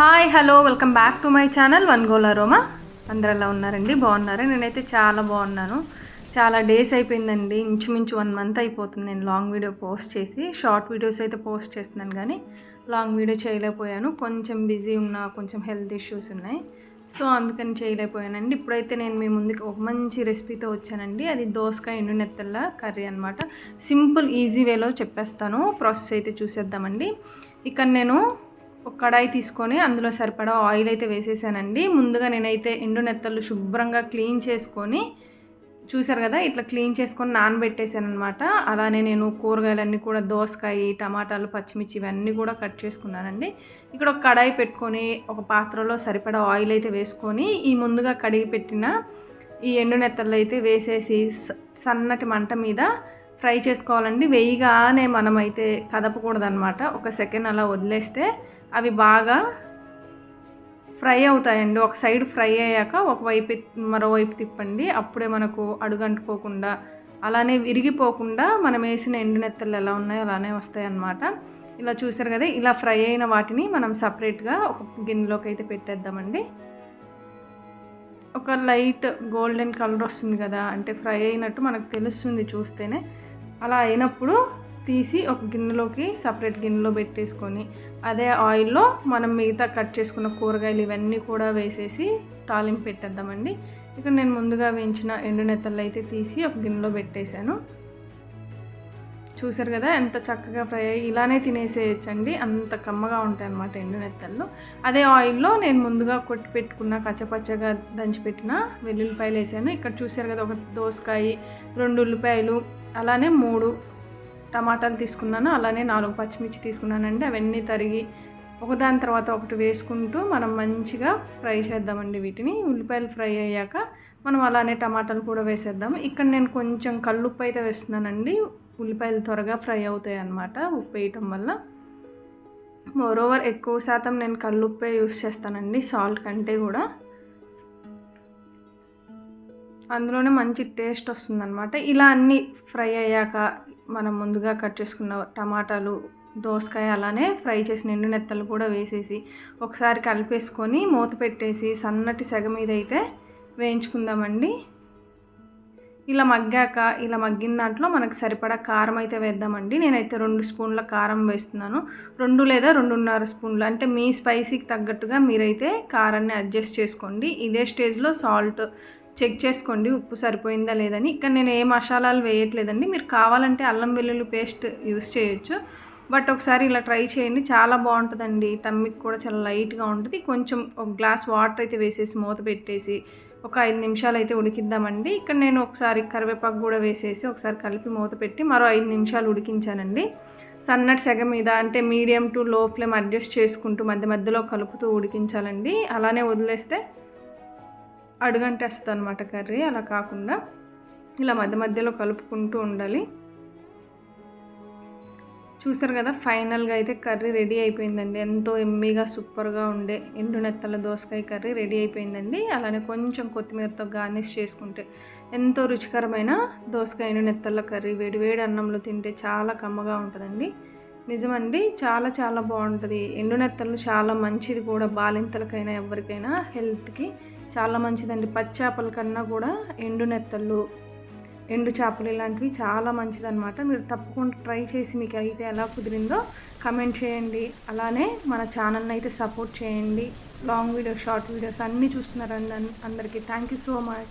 Hi hello welcome back to my channel one గోలా రోమా అందరు ఎలా ఉన్నారండి? బాగున్నారా? నేనైతే చాలా బాగున్నాను. చాలా డేస్ అయిపోయిందండి. ఇంచుమించు వన్ మంత్ అయిపోతుంది. నేను లాంగ్ వీడియో పోస్ట్ చేసి షార్ట్ వీడియోస్ అయితే పోస్ట్ చేస్తున్నాను కానీ లాంగ్ వీడియో చేయలేకపోయాను. కొంచెం బిజీ ఉన్నా కొంచెం హెల్త్ ఇష్యూస్ ఉన్నాయి. సో అందుకని చేయలేకపోయానండి. ఇప్పుడైతే నేను మీ ముందుకు ఒక మంచి రెసిపీతో వచ్చానండి. అది దోసకాయ ఎండు నెత్తల్ల కర్రీ అనమాట సింపుల్ ఈజీ వేలో చెప్పేస్తాను. ప్రాసెస్ అయితే చూసేద్దామండి. ఇక్కడ నేను ఒక కడాయి తీసుకొని అందులో సరిపడా ఆయిల్ అయితే వేసేసానండి. ముందుగా నేనైతే ఎండు నెత్తళ్ళు శుభ్రంగా క్లీన్ చేసుకొని చూసారు కదా ఇట్లా క్లీన్ చేసుకొని నానబెట్టేసాను అనమాట అలానే నేను కూరగాయలన్నీ కూడా దోసకాయ టమాటాలు పచ్చిమిర్చి ఇవన్నీ కూడా కట్ చేసుకున్నానండి. ఇక్కడ ఒక కడాయి పెట్టుకొని ఒక పాత్రలో సరిపడా ఆయిల్ అయితే వేసుకొని ఈ ముందుగా కడిగి పెట్టిన ఈ ఎండు నెత్తళ్ళు అయితే వేసేసి స- సన్నటి మంట మీద ఫ్రై చేసుకోవాలండి. వేయిగానే మనమైతే కదపకూడదనమాట ఒక సెకండ్ అలా వదిలేస్తే అవి బాగా ఫ్రై అవుతాయండి. ఒక సైడ్ ఫ్రై అయ్యాక ఒకవైపు మరోవైపు తిప్పండి. అప్పుడే మనకు అడుగంటుకోకుండా అలానే విరిగిపోకుండా మనం వేసిన ఎండు నెత్తలు ఎలా ఉన్నాయో అలానే వస్తాయన్నమాట. ఇలా చూసారు కదా ఇలా ఫ్రై అయిన వాటిని మనం సపరేట్గా ఒక గిన్నెలోకి అయితే పెట్టేద్దామండి. ఒక లైట్ గోల్డెన్ కలర్ వస్తుంది కదా అంటే ఫ్రై అయినట్టు మనకు తెలుస్తుంది చూస్తేనే. అలా అయినప్పుడు తీసి ఒక గిన్నెలోకి సపరేట్ గిన్నెలో పెట్టేసుకొని అదే ఆయిల్లో మనం మిగతా కట్ చేసుకున్న కూరగాయలు ఇవన్నీ కూడా వేసేసి తాలింపు పెట్టేద్దామండి. ఇక్కడ నేను ముందుగా వేయించిన ఎండు నెత్తలు అయితే తీసి ఒక గిన్నెలో పెట్టేశాను. చూసారు కదా ఎంత చక్కగా ఫ్రై అయ్యి ఇలానే తినేసేయచ్చండి. అంత కమ్మగా ఉంటాయి అన్నమాట ఎండు నెత్తళ్ళు అదే ఆయిల్లో నేను ముందుగా కొట్టి పెట్టుకున్న కచ్చపచ్చగా దంచిపెట్టిన వెల్లుల్లిపాయలు వేసాను. ఇక్కడ చూసారు కదా ఒక దోసకాయ రెండు ఉల్లిపాయలు అలానే మూడు టమాటాలు తీసుకున్నాను అలానే నాలుగు పచ్చిమిర్చి తీసుకున్నానండి. అవన్నీ తరిగి ఒకదాని తర్వాత ఒకటి వేసుకుంటూ మనం మంచిగా ఫ్రై చేద్దామండి వీటిని. ఉల్లిపాయలు ఫ్రై అయ్యాక మనం అలానే టమాటాలు కూడా వేసేద్దాం ఇక్కడ నేను కొంచెం కల్లుప్పు అయితే వేస్తున్నానండి. ఉల్లిపాయలు త్వరగా ఫ్రై అవుతాయి అన్నమాట ఉప్పు వేయటం వల్ల. మోరోవర్ ఎక్కువ శాతం నేను కల్లుప్పే యూస్ చేస్తానండి సాల్ట్ కంటే కూడా. అందులోనే మంచి టేస్ట్ వస్తుందన్నమాట. ఇలా అన్నీ ఫ్రై అయ్యాక మనం ముందుగా కట్ చేసుకున్న టమాటాలు దోసకాయ అలానే ఫ్రై చేసిన ఎండు నెత్తలు కూడా వేసేసి ఒకసారి కలిపేసుకొని మూత పెట్టేసి సన్నటి సెగ మీద అయితే వేయించుకుందామండి. ఇలా మగ్గాక ఇలా మగ్గిన దాంట్లో మనకు సరిపడా కారం అయితే వేద్దామండి. నేనైతే రెండు స్పూన్ల కారం వేస్తున్నాను. రెండు లేదా రెండున్నర స్పూన్లు అంటే మీ స్పైసీకి తగ్గట్టుగా మీరైతే కారాన్ని అడ్జస్ట్ చేసుకోండి. ఇదే స్టేజ్లో సాల్ట్ చెక్ చేసుకోండి ఉప్పు సరిపోయిందా లేదని. ఇక్కడ నేను ఏ మసాలాలు వేయట్లేదండి. మీరు కావాలంటే అల్లం వెల్లుల్లి పేస్ట్ యూస్ చేయొచ్చు. బట్ ఒకసారి ఇలా ట్రై చేయండి. చాలా బాగుంటుందండి. టమ్మికి కూడా చాలా లైట్గా ఉంటుంది. కొంచెం ఒక గ్లాస్ వాటర్ అయితే వేసేసి మూత పెట్టేసి ఒక ఐదు నిమిషాలు అయితే ఉడికిద్దామండి. ఇక్కడ నేను ఒకసారి కరివేపాకు కూడా వేసేసి ఒకసారి కలిపి మూత పెట్టి మరో ఐదు నిమిషాలు ఉడికించానండి. సన్నటి సెగ మీద అంటే medium to low flame adjust చేసుకుంటూ మధ్య మధ్యలో కలుపుతూ ఉడికించాలండి. అలానే వదిలేస్తే అడుగంటేస్తుంది అనమాట కర్రీ. అలా కాకుండా ఇలా మధ్య మధ్యలో కలుపుకుంటూ ఉండాలి. చూసారు కదా ఫైనల్గా అయితే కర్రీ రెడీ అయిపోయిందండి. ఎంతో ఎమ్మీగా సూపర్గా ఉండే ఎండు నెత్తల దోసకాయ కర్రీ రెడీ అయిపోయిందండి. అలానే కొంచెం కొత్తిమీరతో గార్నిష్ చేసుకుంటే ఎంతో రుచికరమైన దోసకాయ ఎండు నెత్తల కర్రీ వేడివేడి అన్నంలో తింటే చాలా కమ్మగా ఉంటుందండి. నిజమండి చాలా చాలా బాగుంటుంది. ఎండు నెత్తలు చాలా మంచిది కూడా బాలింతలకైనా ఎవరికైనా హెల్త్కి. చాలా మంచిదండి. పచ్చి చేపల కన్నా కూడా ఎండు నెత్తళ్ళు ఎండు చేపలు ఇలాంటివి చాలా మంచిదన్నమాట. మీరు తప్పకుండా ట్రై చేసి మీకు అయితే ఎలా కుదిరిందో కమెంట్ చేయండి. అలానే మన ఛానల్ని అయితే సపోర్ట్ చేయండి. లాంగ్ వీడియోస్ షార్ట్ వీడియోస్ అన్నీ చూస్తున్నారండి అందరికీ. Thank you so much.